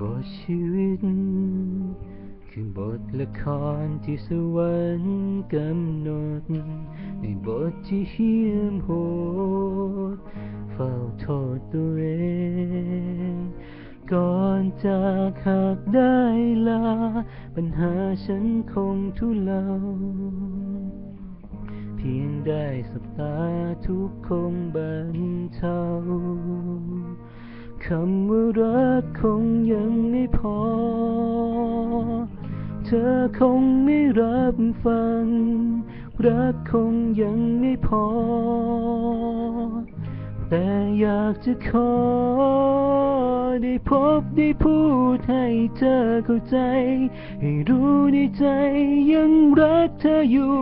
บทชีวิต คือบทละครที่สวรรค์กำหนด ในบทที่เหี้ยมโหดเฝ้าโทษตัวเอง ก่อนจากหากได้ลา ปัญหาฉันคงทุเลาเพียงได้สบตาทุกคงบรรเทาคำว่ารักคงยังไม่ เธอคงไม่รับฟัง รักคงยังไม่พอ แต่อยากจะขอ ได้พบได้พูดให้เธอเข้าใจ ให้รู้ในใจยังรักเธออยู่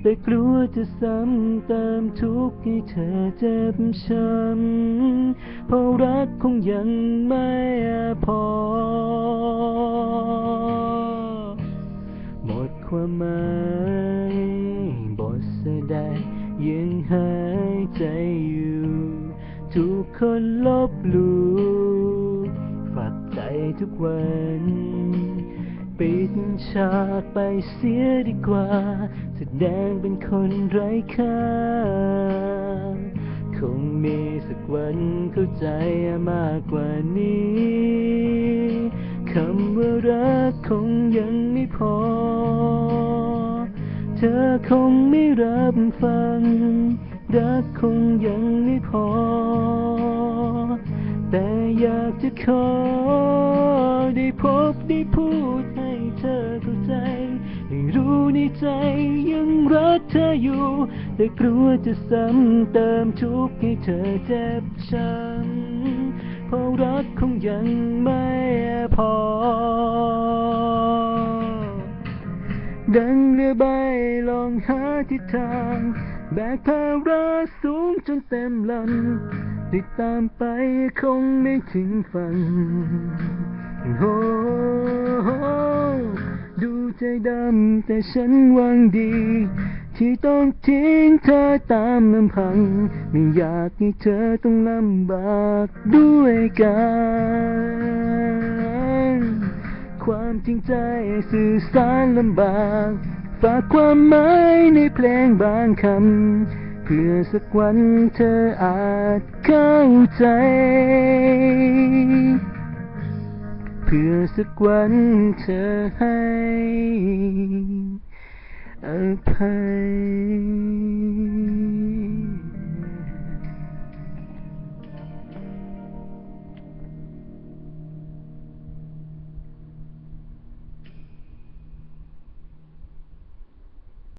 แต่กลัวจะซ้ำเติมทุกข์ให้เธอเจ็บช้ำเพราะรักคงยังไม่พอ ความหมายบทแสดงยังหายใจอยู่ ทุกคนลบลู่ฝักใจทุกวันปิดฉากไปเสียดีกว่า แสดงเป็นคนไร้ค่า คงมีสักวันเข้าใจมากกว่านี้ คำว่ารักคงยังไม่พอ ธอคงไม่รับฟัง รักคงยังไม่พอ แต่อยากจะขอ ได้พบได้พูดให้เธอเข้าใจ ให้รู้ในใจยังรักเธออยู่ แต่กลัวจะซ้ำเติมทุกข์ให้เธอเจ็บช้ำเพราะรักคงยังไม่พอ ดังเรือใบลองหาทิศทาง แบกภาระสูงจนเต็มลำติดตามไปคงไม่ถึงฝันโอ้โหดูใจดำแต่ฉันหวังดี ที่ต้องทิ้งเธอตามลำพัง ไม่อยากให้เธอต้องลำบากด้วยกัน ความจริงใจสื่อสารลำบากฝากความหมายในเพลงบางคำเพื่อสักวันเธออาจเข้าใจ เพื่อสักวันเธอให้อภัย